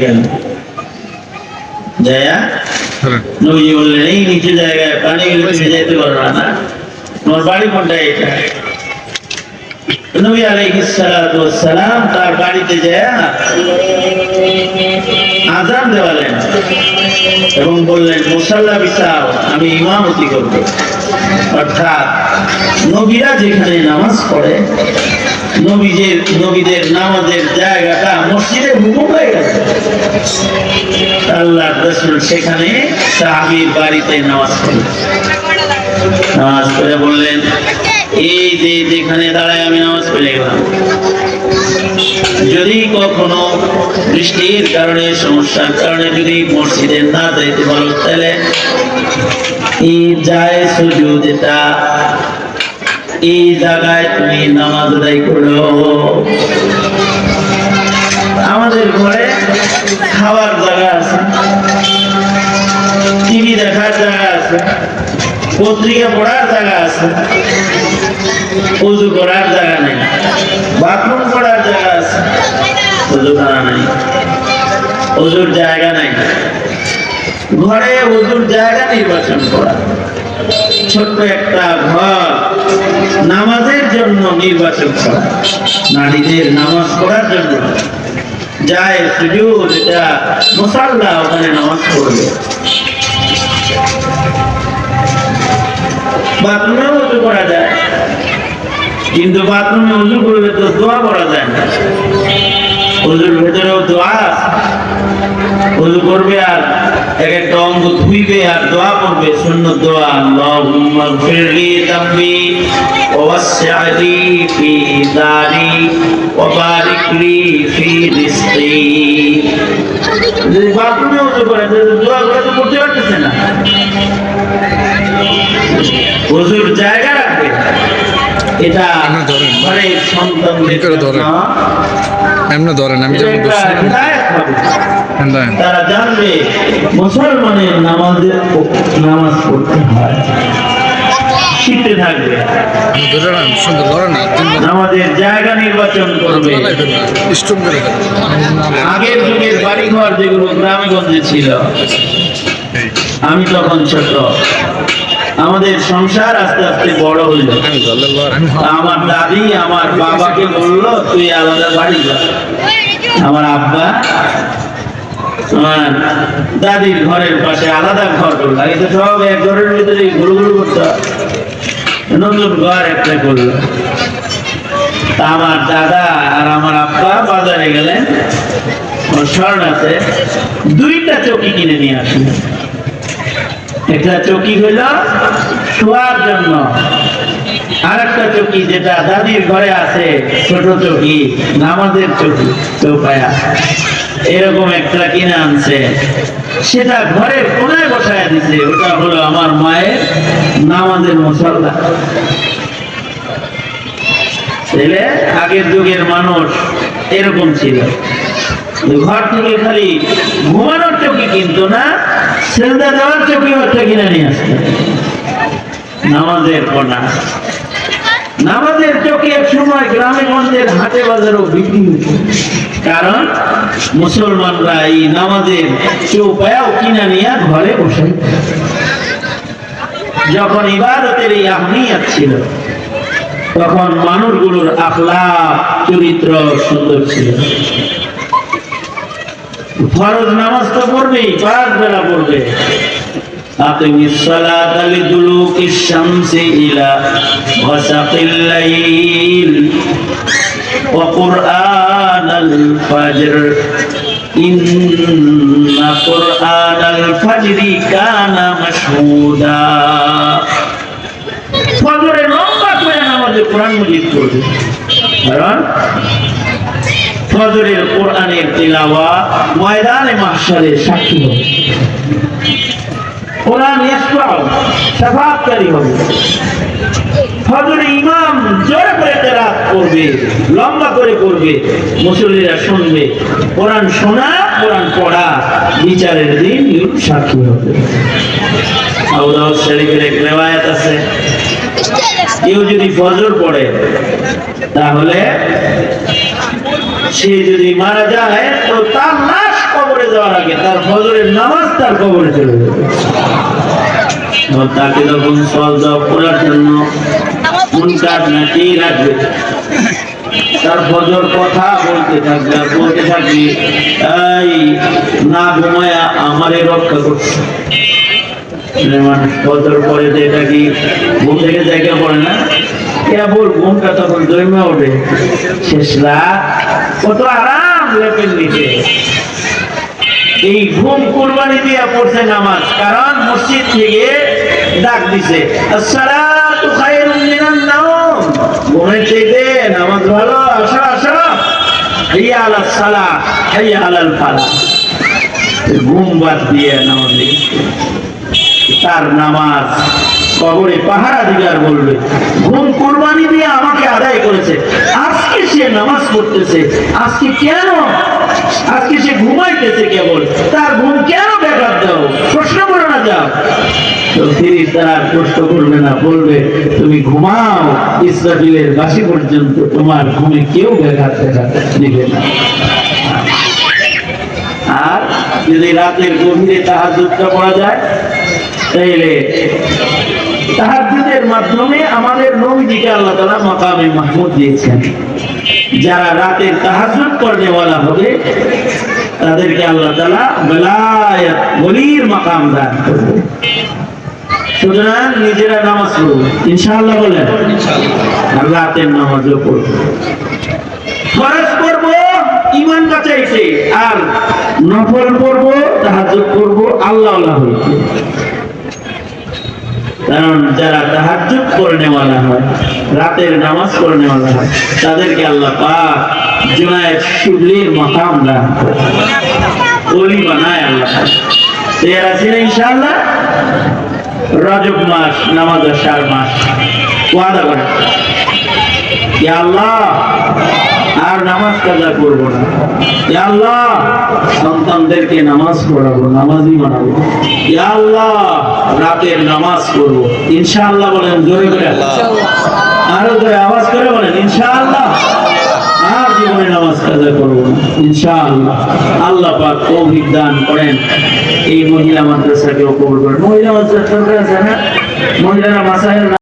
গেল জয়া নবীজি বললেন এই নিচু জায়গায় পানি গেলে যেতে পারবে না তোমার বাড়ি কোনটা এটা নবী আলাইহিস সালাতু ওয়াস সালাম তার বাড়িতে যায় আজান দেওয়ালেন এবং বললেন মুসাল্লা বিসাও আমি ইমামতি করব অর্থাৎ নবীরা যেখানে নামাজ পড়ে নবীদের নবীদের নামাজের জায়গাটা মসজিদে আল্লাহ রসুল সেখানে সাহাবির বাড়িতে নামাজ পড়ে। নামাজ পড়ে বললেন, এই যে যেখানে দাঁড়ায় আমি নামাজ পড়ে গেলাম। যদি কখনো বৃষ্টির কারণে, সমস্যার কারণে যদি মসজিদে না যাইতে পারো, তাহলে এই যায় সুযোগ যেটা এই জায়গায় তুমি নামাজ আদায় করো। পত্রিকা পড়ার জায়গা আছে। উজু করার জায়গা নেই। বাথরুম করার জায়গা আছে। উজুখানা নাই। উজুর জায়গা নাই। ঘরে উজুর জায়গা নির্বাচন করা। ছোট্ট একটা ঘর। নামাজের জন্য নির্বাচন করা। নারীদের নামাজ পড়ার জন্য। যায় সুযোগ যেটা মুসাল্লা ওখানে নামাজ পড়বে। বাথরুমে উজু করা যায়। কিন্তু বাথরুমে উজু করলে তো দোয়া করা যায় না। উজুর ভেতরেও দোয়া। উজু করবে আর এক একটা অঙ্গ ধুইবে আর দোয়া করবে শূন্য দোয়া। আল্লাহুম্মা গফিরলি যামবি ওয়াসসি'লি ফি দারি ওয়া বারিক ফি রিজকি। যদি বাথরুমে উজু করে তো দোয়া করে তো করতে পারতেছে না। হুজুর জায়গা রাখবে। এটা সন্তানদের ধরেন। এমনি ধরেন আমি যেমন। হ্যাঁ তারা জানবে মুসলমানের নামাজের নামাজ পড়তে হয়। শিখতে থাকবে। নামাজের জায়গা নির্বাচন করবে। আগের যুগের বাড়িঘর যেগুলো গ্রামে গঞ্জে ছিল আমি তখন ছোট। আমাদের সংসার আস্তে আস্তে বড় হইল। আমার দাদি আমার বাবাকে বলল, তুই আলাদা বাড়ি যা। আমার আব্বা দাদির ঘরের পাশে আলাদা ঘর করল। সব এক ঘরের ভিতরে ঘুরু ঘুরু করতো নতুন ঘর একটা করল। আমার দাদা আর আমার আব্বা বাজারে গেলেন। স্মরণ আছে। দুইটা চকি কিনে নিয়ে আসলেন। একটা চকি হইল শোয়ার জন্য। আর একটা চকি যেটা দাদির ঘরে আছে, ছোট চকি, নামাজের চকি, চৌপায়া। এরকম একটা কিনে আনছে। সেটা ঘরে কোনায় বসায় দিছে, ওটা হলো আমার মায়ের নামাজের মশলা ছেলে আগের যুগের মানুষ এরকম ছিল। ঘর থেকে খালি ঘুমানোর চকি কিন্তু না সেলদা দেওয়ার চকি একটা কিনে নিয়ে আসতে নামাজের কোনা নামাজের চকি এক সময় গ্রামে গঞ্জের হাটে বাজারও বিক্রি হতো। কারণ মুসলমানরা এই নামাজের চৌপায়াও কিনা নিয়ে ঘরে বসে যখন ইবাদতের এই আহমিয়াত ছিল, তখন মানুষগুলোর আখলা চরিত্র সুন্দর ছিল। ফরজ নামাজ তো পড়বেই পাঁচ বেলা পড়বে أقم الصلاة لدلوك الشمس إلى غسق الليل وقرآن الفجر إن قرآن الفجر كان مشهودا ফজরে লম্বা করে নামাজে কোরআন মজিদ পড়বে কারণ ফজরের কোরআনের তিলাওয়া ময়দানে মাহশারে সাক্ষী হবে। কোরআন ইয়াসমাউ শাফাআতকারী হবে। ফজরে ইমাম জোরে করে তেলাওয়াত করবে, লম্বা করে করবে, মুসল্লিরা শুনবে। কোরআন শোনা, কোরআন পড়া, বিচারের দিন সাক্ষী হবে। আবু শরীফের এক রেওয়ায়াত আছে। কেউ যদি ফজর পড়ে, তাহলে সে যদি মারা যায়, তো তার লাশ কবরে যাওয়ার আগে তার ফজরের নামাজ তার কবরে চলে যাবে। তাকে তখন সল জব করার জন্য মন কাজ নাকি রাখবে তার ফজর কথা বলতে থাকবে বলতে থাকবে, এই, না ঘুমায়া আমারে রক্ষা করছে। ফজর পরে যে এটা কি ঘুম থেকে জায়গা পড়ে না? কেবল ঘুমটা তখন জমে ওঠে। শেষ রাত কত আরাম লেপের নিচে এই ঘুম কুরবানি দিয়া পড়ছে নামাজ, কারণ মসজিদ থেকে ডাক দিছে ঘুমের চাইতে নামাজ ভালো, আসো আসো। হাইয়া আলাস সালাহ হাইয়া আলাল ফালাহ। ঘুম বাদ দিয়ে নামাজ তার নামাজ কবরে পাহারা দিগার বলবে, ঘুম কোরবানি দিয়ে আমাকে আদায় করেছে। আজকে সে নামাজ পড়তেছে। আজকে কেন? আজকে সে ঘুমাইতেছে কেবল। তার ঘুম কেন ব্যাঘাত দাও? প্রশ্ন করো না যাও। তো তারা প্রশ্ন করবে না, বলবে, তুমি ঘুমাও, ইসরাফিলের বাসি পর্যন্ত তোমার ঘুমে কেউ ব্যাঘাত দেখা দিবে না। আর যদি রাতের গভীরে তাহার যুদ্ধটা পড়া যায়, তাইলে তাহাজ্জুদের মাধ্যমে আমাদের নবীজিকে আল্লাহ তাআলা মাকামে মাহমুদ দিয়েছেন। যারা রাতের বলা হবে, তাদেরকে আল্লাহ তাআলা বেলায়াত দান নিজেরা নামাজ পড়ব ইনশাআল্লাহ বলেন, আর রাতের নামাজও পড়ব ফরজ করব ইমান বাঁচাইছে আর নফল করব তাহাজ্জুদ করব আল্লাহ আল্লাহ কারণ যারা তাহাজ্জুদ করে নেওয়ালা হয়, রাতের নামাজ করে নেওয়ালা হয়, তাদেরকে আল্লাহ পাক জুনায়েদ শিবলির মাকাম দান ওলি বানায় আল্লাহ তৈরি আছেন ইনশাআল্লাহ রজব মাস, নামাজ আসার মাস, ওয়াদা করে। ইয়া আল্লাহ আর নামাজ কাজা করব না। আল্লাহ সন্তানদেরকে নামাজ পড়াবো নামাজই বানাবো। আল্লাহ রাতের নামাজ করব ইনশাআল্লাহ বলেন জোরে করে। আরও জোরে আওয়াজ করে বলেন ইনশাআল্লাহ। আর জীবনে নামাজ কাজা করব না ইনশাআল্লাহ। আল্লাহ পাক তৌফিক দান করেন। এই মহিলা মাদ্রাসাকে কবুল করেন। মহিলা মাদ্রাসা আছে না? মহিলারা